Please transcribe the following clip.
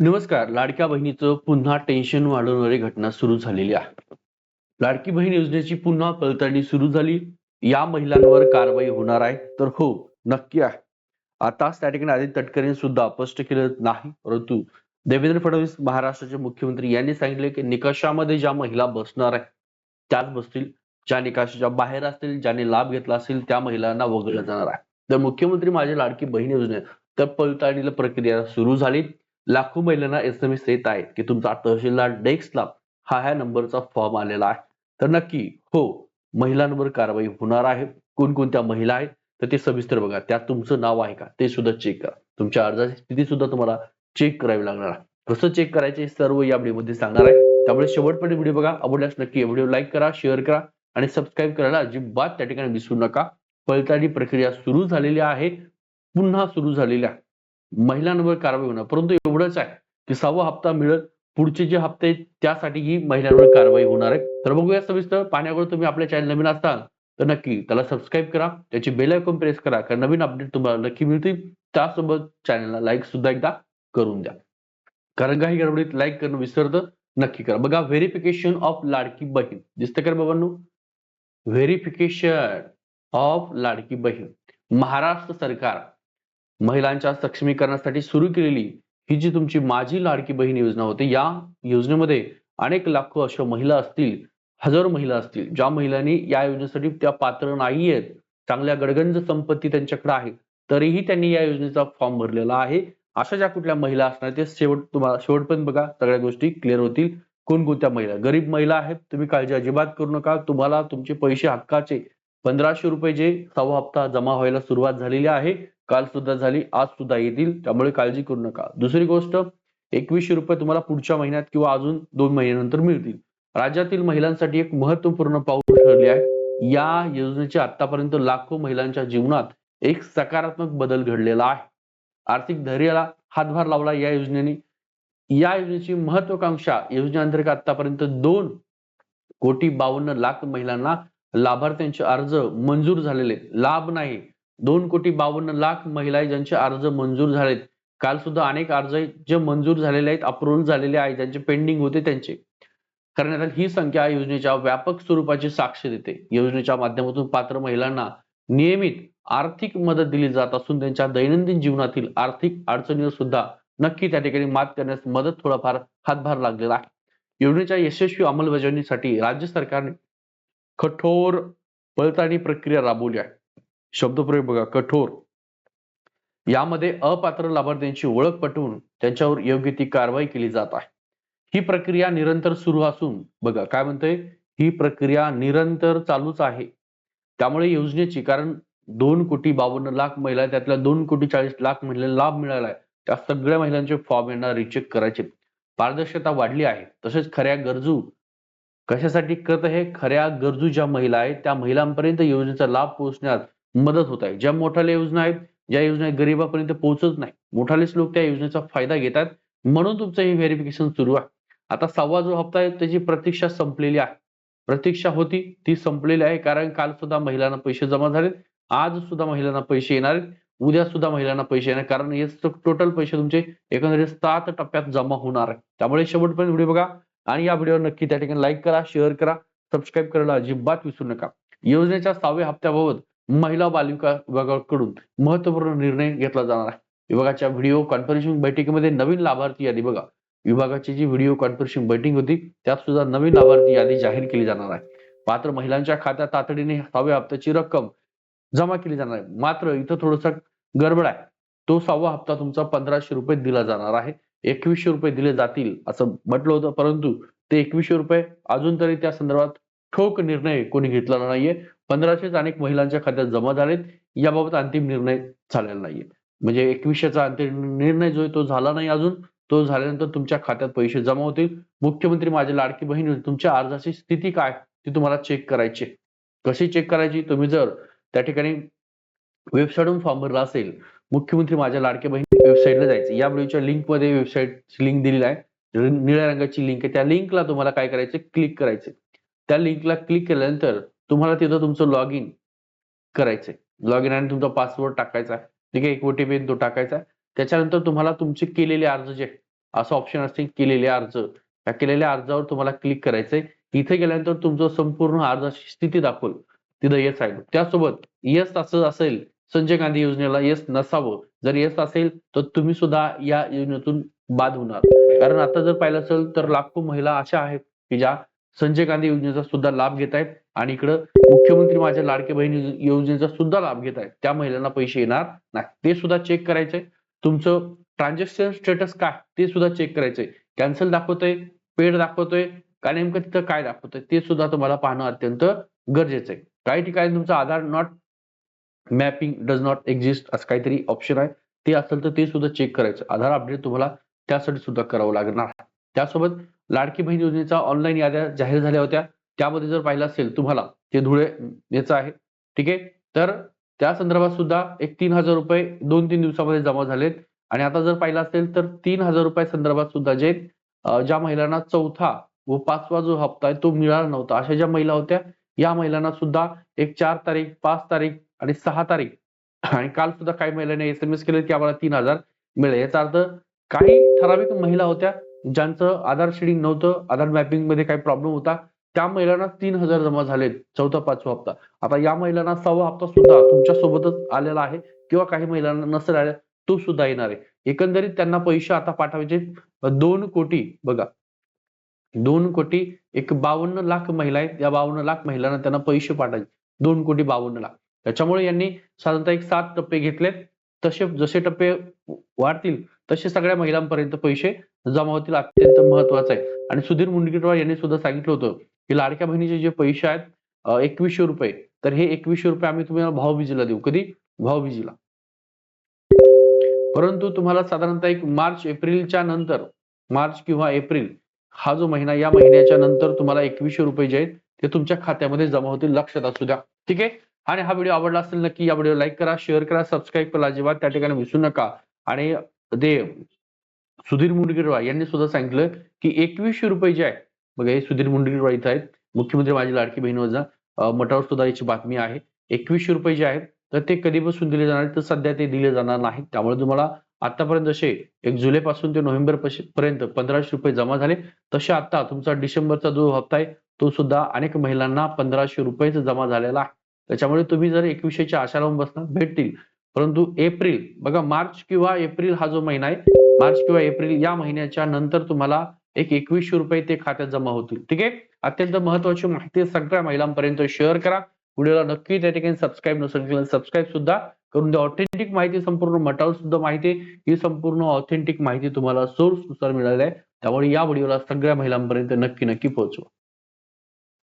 नमस्कार. लाडक्या बहिणीचं पुन्हा टेन्शन वाढवणारी घटना सुरू झालेली आहे. लाडकी बहीण योजनेची पुन्हा पडताळणी सुरू झाली. या महिलांवर कारवाई होणार आहे. तर हो नक्की आहे. आताच त्या ठिकाणी आदित्य तटकरेंनी सुद्धा स्पष्ट केलं नाही. परंतु देवेंद्र फडणवीस महाराष्ट्राचे मुख्यमंत्री यांनी सांगितले की निकषामध्ये ज्या महिला बसणार आहे त्याच बसतील. ज्या निकषाच्या बाहेर असतील ज्याने लाभ घेतला असेल त्या महिलांना वगळलं जाणार आहे. तर मुख्यमंत्री माझी लाडकी बहीण योजने तर पडताळणीला प्रक्रिया सुरू झाली. लाखो महिलांना एस एम एस येत आहेत की तुमचा तहसीलदार डेस्कला हा ह्या नंबरचा फॉर्म आलेला आहे. तर नक्की हो महिलांवर कारवाई होणार आहे. कोणकोणत्या महिला आहेत तर ते सविस्तर बघा. त्यात तुमचं नाव आहे का ते सुद्धा चेक करा. तुमच्या अर्जाची स्थिती सुद्धा तुम्हाला चेक करावी लागणार आहे. कसं चेक करायचे सर्व या व्हिडिओमध्ये सांगणार आहे. त्यामुळे शेवटपर्यंत व्हिडिओ बघा. आवडल्यास नक्की व्हिडिओ लाईक करा शेअर करा आणि सबस्क्राईब करायला अजिबात त्या ठिकाणी विसरू नका. पडताळणी प्रक्रिया सुरू झालेली आहे. पुन्हा सुरू झालेली आहे. महिलांवर कारवाई होणार. परंतु एवढंच आहे की सहावा हप्ता मिळत पुढचे जे हप्ते आहेत त्यासाठी ही महिलांवर कारवाई होणार आहे. तर बघूया सविस्तर पाण्यावर तुम्ही आपल्या चॅनल नवीन असाल तर नक्की त्याला सबस्क्राईब करा. त्याची बेल आयकॉन प्रेस करा कारण नवीन अपडेट तुम्हाला नक्की मिळतील. त्यासोबत चॅनलला लाईक सुद्धा एकदा करून द्या. कारण काही गडबडीत लाईक करणं विसरतं नक्की करा. बघा व्हेरिफिकेशन ऑफ लाडकी बहीण. दिसतं का बाबांनो? Verification of Ladki Bahin. महाराष्ट्र सरकार महिलांच्या सक्षमीकरणासाठी सुरू केलेली ही जी तुमची माझी लाडकी बहीण योजना होती या योजनेमध्ये अनेक लाखो अशा महिला असतील हजारो महिला असतील ज्या महिलांनी या योजनेसाठी त्या पात्र नाही आहेत चांगल्या गडगंज संपत्ती त्यांच्याकडे आहे तरीही त्यांनी या योजनेचा फॉर्म भरलेला आहे. अशा ज्या कुठल्या महिला असणार ते शेवट तुम्हाला शेवटपर्यंत बघा सगळ्या गोष्टी क्लिअर होतील. कोणकोणत्या महिला? गरीब महिला आहेत तुम्ही काळजी अजिबात करू नका. तुम्हाला तुमचे पैसे हक्काचे पंधराशे रुपये जे सव्वा हप्ता जमा व्हायला सुरुवात झालेली आहे काल सुद्धा झाली आज सुद्धा येतील त्यामुळे काळजी करू नका. दुसरी गोष्ट एकवीसशे रुपये तुम्हाला पुढच्या महिन्यात किंवा अजून दोन महिन्यानंतर मिळतील. राज्यातील महिलांसाठी एक महत्त्वपूर्ण पाऊल ठरले आहे. या योजनेचे आतापर्यंत लाखो महिलांच्या जीवनात एक सकारात्मक बदल घडलेला आहे. आर्थिक धैर्याला हातभार लावला या योजनेने. या योजनेची महत्वाकांक्षा योजनेअंतर्गत आतापर्यंत दोन कोटी बावन्न लाख महिलांना लाभार्थ्यांचे अर्ज मंजूर झालेले. लाभ नाही. दोन कोटी बावन्न लाख महिला ज्यांचे अर्ज मंजूर झालेत. काल सुद्धा अनेक अर्ज जे मंजूर झालेले आहेत अप्रूव्हल झालेले आहेत ज्यांचे पेंडिंग होते त्यांचे. करण्यात आली ही संख्या योजनेच्या व्यापक स्वरूपाची साक्ष देते. योजनेच्या माध्यमातून पात्र महिलांना नियमित आर्थिक मदत दिली जात असून त्यांच्या दैनंदिन जीवनातील आर्थिक अडचणीवर सुद्धा नक्की त्या ठिकाणी मात करण्यास मदत थोडाफार हातभार लागलेला आहे. योजनेच्या यशस्वी अंमलबजावणीसाठी राज्य सरकारने कठोर पडताळणी प्रक्रिया राबवली आहे. शब्दप्रयोग बघा कठोर. यामध्ये अपात्र लाभार्थ्यांची ओळख पटवून त्यांच्यावर योग्य ती कारवाई केली जात आहे. ही प्रक्रिया निरंतर सुरू असून बघा काय म्हणतोय? ही प्रक्रिया निरंतर चालूच आहे. त्यामुळे योजनेची कारण दोन कोटी बावन्न लाख महिला त्यातल्या दोन कोटी चाळीस लाख महिला लाभ मिळाला आहे. त्या सगळ्या महिलांचे फॉर्म यांना रिचेक करायचे. पारदर्शकता वाढली आहे. तसेच खऱ्या गरजू कशासाठी करत आहे? खऱ्या गरजू ज्या महिला आहेत त्या महिलांपर्यंत योजनेचा लाभ पोहोचण्यात मदत होत आहे. ज्या मोठाल्या योजना आहेत ज्या योजना गरीबापर्यंत पोहोचत नाही. मोठालेच लोक त्या योजनेचा फायदा घेतात. म्हणून तुमचं हे व्हेरिफिकेशन सुरू आहे. आता सव्वा जो हप्ता आहे त्याची प्रतीक्षा संपलेली आहे. प्रतीक्षा होती ती संपलेली आहे. कारण काल सुद्धा महिलांना पैसे जमा झालेत. आज सुद्धा महिलांना पैसे येणार आहेत. उद्या सुद्धा महिलांना पैसे येणार कारण हे टोटल पैसे तुमचे एकंदरीत सात टप्प्यात जमा होणार आहे त्यामुळे शेवटपर्यंत व्हिडिओ बघा आणि या व्हिडिओवर नक्की त्या ठिकाणी लाईक करा शेअर करा सबस्क्राईब करायला अजिबात विसरू नका. योजनेच्या सहाव्या हप्त्याबाबत महिला बालविकास विभागाकडून महत्त्वपूर्ण निर्णय घेतला जाणार आहे. विभागाच्या व्हिडिओ कॉन्फरन्सिंग बैठकीमध्ये नवीन लाभार्थी यादी बघा. विभागाची जी व्हिडिओ कॉन्फरन्सिंग बैठक होती त्यात सुद्धा नवीन लाभार्थी यादी जाहीर केली जाणार आहे. मात्र महिलांच्या खात्यात तातडीने सहाव्या हप्त्याची रक्कम जमा केली जाणार आहे. मात्र इथं थोडंसं गडबड आहे. तो सहावा हप्ता तुमचा पंधराशे रुपये दिला जाणार आहे. एकवीसशे रुपये दिले जातील असं म्हटलं होतं परंतु ते एकवीसशे रुपये अजून तरी त्या संदर्भात ठोक निर्णय कोणी घेतलेला नाहीये. पंधराशेच अनेक महिलांच्या खात्यात जमा झालेत. याबाबत अंतिम निर्णय झालेला नाहीये. म्हणजे एकवीसशेचा अंतिम निर्णय जो आहे तो झाला नाही अजून. तो झाल्यानंतर तुमच्या खात्यात पैसे जमा होतील. मुख्यमंत्री माझी लाडकी बहीण तुमच्या अर्जाची स्थिती काय? ती तुम्हाला चेक करायची कशी चेक करायची? तुम्ही जर त्या ठिकाणी वेबसाईटवरून फॉर्म भरला असेल मुख्यमंत्री माझ्या लाडक्या बहीण वेबसाईटला जायचं. या व्हिडिओच्या लिंकमध्ये वेबसाईटची लिंक दिलेली आहे. निळ्या रंगाची लिंक आहे. त्या लिंकला तुम्हाला काय करायचं? क्लिक करायचे त्या लिंकला क्लिक केल्यानंतर तुम्हाला तिथं तुमचं लॉग इन करायचंय. लॉग इन आणि तुमचा पासवर्ड टाकायचा ठीक आहे? एक ओटीपी तो टाकायचा त्याच्यानंतर तुम्हाला तुमचे केलेले अर्ज जे असं ऑप्शन असते केलेले अर्ज या केलेल्या अर्जावर तुम्हाला क्लिक करायचंय. इथे गेल्यानंतर तुमचं संपूर्ण अर्जाची स्थिती दाखवल. तिथं येस आहे. त्यासोबत येस असं असेल संजय गांधी योजनेला येस नसावं. जर येस असेल तर तुम्ही सुद्धा या योजनेतून बाद होणार. कारण आता जर पाहिलं असेल तर लाखो महिला अशा आहेत की ज्या संजय गांधी योजनेचा सुद्धा लाभ घेत आहेत. आणि इकडं मुख्यमंत्री माझ्या लाडके बहीण योजनेचा सुद्धा लाभ घेत आहेत. त्या महिलांना पैसे येणार नाही. ते सुद्धा चेक करायचंय तुमचं ट्रान्झॅक्शन स्टेटस काय? ते सुद्धा चेक करायचंय कॅन्सल दाखवतोय पेड दाखवतोय का नेमकं तिथं काय दाखवतोय ते सुद्धा तुम्हाला पाहणं अत्यंत गरजेचं आहे. काही ठिकाणी तुमचं Aadhaar not mapping does not exist असं काहीतरी ऑप्शन आहे. ते असेल तर ते सुद्धा चेक करायचं. आधार अपडेट तुम्हाला त्यासाठी सुद्धा करावं लागणार त्यासोबत लाडकी बहीण योजनेचा ऑनलाईन याद्या जाहीर झाल्या होत्या. त्यामध्ये जर पाहिलं असेल तुम्हाला ते धुळे याचं आहे. ठीक आहे? तर त्या संदर्भात सुद्धा एक तीन हजार रुपये दोन तीन दिवसामध्ये जमा झालेत. आणि आता जर पाहिलं असेल तर तीन हजार रुपये संदर्भात सुद्धा जे ज्या महिलांना चौथा व पाचवा जो हप्ता आहे तो मिळाला नव्हता. अशा ज्या महिला होत्या या महिलांना सुद्धा एक चार तारीख पाच तारीख आणि सहा तारीख आणि काल सुद्धा काही महिलांनी एस एम एस केले की आम्हाला तीन हजार मिळेल. याचा अर्थ काही ठराविक महिला होत्या ज्यांचं आधार शेडिंग नव्हतं आधार मॅपिंगमध्ये काही प्रॉब्लेम होता त्या महिलांना तीन हजार जमा झालेत चौथा पाचवा हप्ता. आता या महिलांना सहावा हप्ता सुद्धा तुमच्या सोबतच आलेला आहे किंवा काही महिलांना नसेल आल्या तो सुद्धा येणार आहे. एकंदरीत त्यांना पैसे आता पाठवायचे दोन कोटी बघा. दोन कोटी एक बावन्न लाख महिला आहेत या बावन्न लाख महिलांना त्यांना पैसे पाठवायचे दोन कोटी बावन्न लाख. त्याच्यामुळे यांनी साधारणतः एक सात टप्पे घेतलेत. तसे जसे टप्पे वाढतील तसे सगळ्या महिलांपर्यंत पैसे जमा होतील अत्यंत महत्वाचं आहे. आणि सुधीर मुनगंटीवार यांनी सुद्धा सांगितलं होतं की लाडक्या बहिणीचे जे पैसे आहेत एकवीसशे रुपये तर हे एकवीसशे रुपये आम्ही तुम्हाला भावबीजीला देऊ. कधी? भावबीजीला परंतु तुम्हाला साधारणतः एक मार्च एप्रिलच्या नंतर मार्च किंवा एप्रिल हा जो महिना या महिन्याच्या नंतर तुम्हाला एकवीसशे रुपये जे आहेत ते तुमच्या खात्यामध्ये जमा होतील लक्षात असू द्या. ठीक आहे? आणि हा व्हिडिओ आवडला असेल नक्की या व्हिडिओ लाईक करा शेअर करा सबस्क्राईब करा अजिबात त्या ठिकाणी विसरू नका. आणि ते सुधीर मुंडगिरवार यांनी सुद्धा सांगितलं की एकवीसशे रुपये जे आहे बघा हे सुधीर मुंडगिरवार इथं आहेत. मुख्यमंत्री माझी लाडकी बहीण योजना मठावर सुद्धा याची बातमी आहे. एकवीसशे रुपये जे आहेत तर ते कधीपासून दिले जाणार तर सध्या ते दिले जाणार नाहीत. त्यामुळे तुम्हाला आतापर्यंत जसे एक जुलैपासून ते नोव्हेंबर पर्यंत पंधराशे रुपये जमा झाले. तसे आता तुमचा डिसेंबरचा जो हप्ता आहे तो सुद्धा अनेक महिलांना पंधराशे रुपयेच जमा झालेला आहे. त्याच्यामुळे तुम्ही जर एकवीसशेच्या आशा लावून बसणार भेटतील. परंतु एप्रिल बघा मार्च किंवा एप्रिल हा जो महिना आहे मार्च किंवा एप्रिल या महिन्याच्या नंतर तुम्हाला एक एकवीसशे रुपये ते खात्यात जमा होतील. ठीक आहे? अत्यंत महत्वाची माहिती सगळ्या महिलांपर्यंत शेअर करा. व्हिडिओला नक्की त्या ठिकाणी सबस्क्राईब नसेल केलं सबस्क्राईब सुद्धा करून द्या. ऑथेंटिक माहिती संपूर्ण मटावर सुद्धा माहिती ही संपूर्ण ऑथेंटिक माहिती तुम्हाला सोर्सनुसार मिळाली आहे. त्यामुळे या व्हिडिओला सगळ्या महिलांपर्यंत नक्की नक्की पोहोचवा.